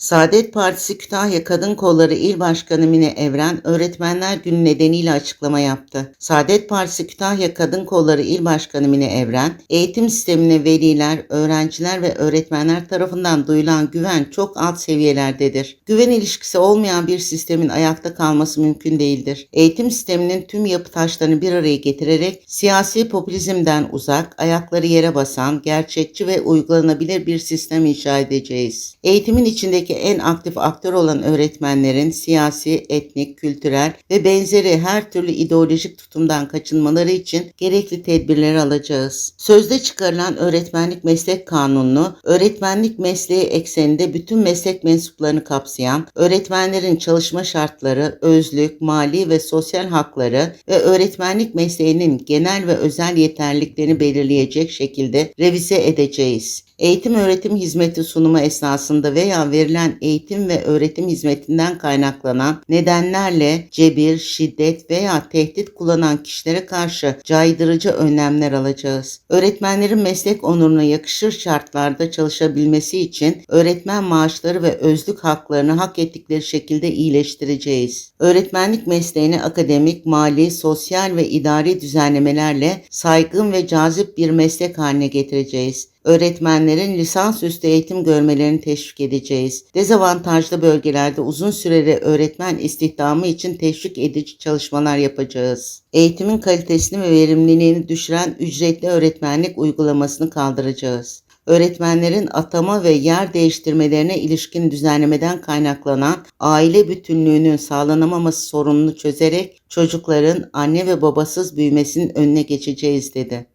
Saadet Partisi Kütahya Kadın Kolları İl Başkanı Mine Evren, Öğretmenler Günü nedeniyle açıklama yaptı. Saadet Partisi Kütahya Kadın Kolları İl Başkanı Mine Evren, eğitim sistemine veliler, öğrenciler ve öğretmenler tarafından duyulan güven çok alt seviyelerdedir. Güven ilişkisi olmayan bir sistemin ayakta kalması mümkün değildir. Eğitim sisteminin tüm yapı taşlarını bir araya getirerek siyasi popülizmden uzak, ayakları yere basan, gerçekçi ve uygulanabilir bir sistem inşa edeceğiz. Eğitimin içindeki en aktif aktör olan öğretmenlerin siyasi, etnik, kültürel ve benzeri her türlü ideolojik tutumdan kaçınmaları için gerekli tedbirleri alacağız. Sözde çıkarılan öğretmenlik meslek kanununu, öğretmenlik mesleği ekseninde bütün meslek mensuplarını kapsayan, öğretmenlerin çalışma şartları, özlük, mali ve sosyal hakları ve öğretmenlik mesleğinin genel ve özel yeterliliklerini belirleyecek şekilde revize edeceğiz. Eğitim öğretim hizmeti sunumu esnasında veya verilen eğitim ve öğretim hizmetinden kaynaklanan nedenlerle cebir, şiddet veya tehdit kullanan kişilere karşı caydırıcı önlemler alacağız. Öğretmenlerin meslek onuruna yakışır şartlarda çalışabilmesi için öğretmen maaşları ve özlük haklarını hak ettikleri şekilde iyileştireceğiz. Öğretmenlik mesleğini akademik, mali, sosyal ve idari düzenlemelerle saygın ve cazip bir meslek haline getireceğiz. Öğretmenlerin lisansüstü eğitim görmelerini teşvik edeceğiz. Dezavantajlı bölgelerde uzun süreli öğretmen istihdamı için teşvik edici çalışmalar yapacağız. Eğitimin kalitesini ve verimliliğini düşüren ücretli öğretmenlik uygulamasını kaldıracağız öğretmenlerin atama ve yer değiştirmelerine ilişkin düzenlemeden kaynaklanan aile bütünlüğünün sağlanamaması sorununu çözerek çocukların anne ve babasız büyümesinin önüne geçeceğiz dedi.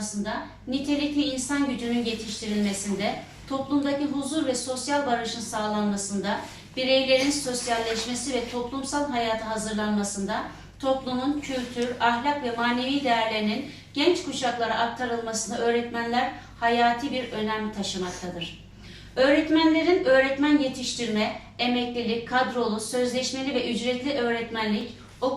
Kalkınmasında, nitelikli insan gücünün yetiştirilmesinde, toplumdaki huzur ve sosyal barışın sağlanmasında, bireylerin sosyalleşmesi ve toplumsal hayata hazırlanmasında, toplumun kültür, ahlak ve manevi değerlerinin genç kuşaklara aktarılmasında öğretmenler hayati bir önem taşımaktadır. Öğretmenlerin öğretmen yetiştirme, emeklilik, kadrolu, sözleşmeli ve ücretli öğretmenlik,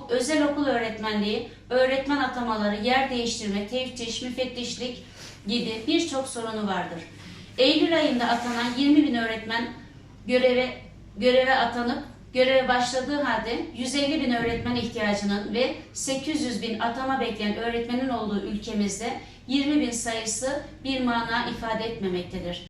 özel okul öğretmenliği, öğretmen atamaları, yer değiştirme, teftiş, müfettişlik gibi birçok sorunu vardır. Eylül ayında atanan 20 bin öğretmen göreve göreve atanıp göreve başladığı halde 150 bin öğretmen ihtiyacının ve 800 bin atama bekleyen öğretmenin olduğu ülkemizde 20 bin sayısı bir mana ifade etmemektedir.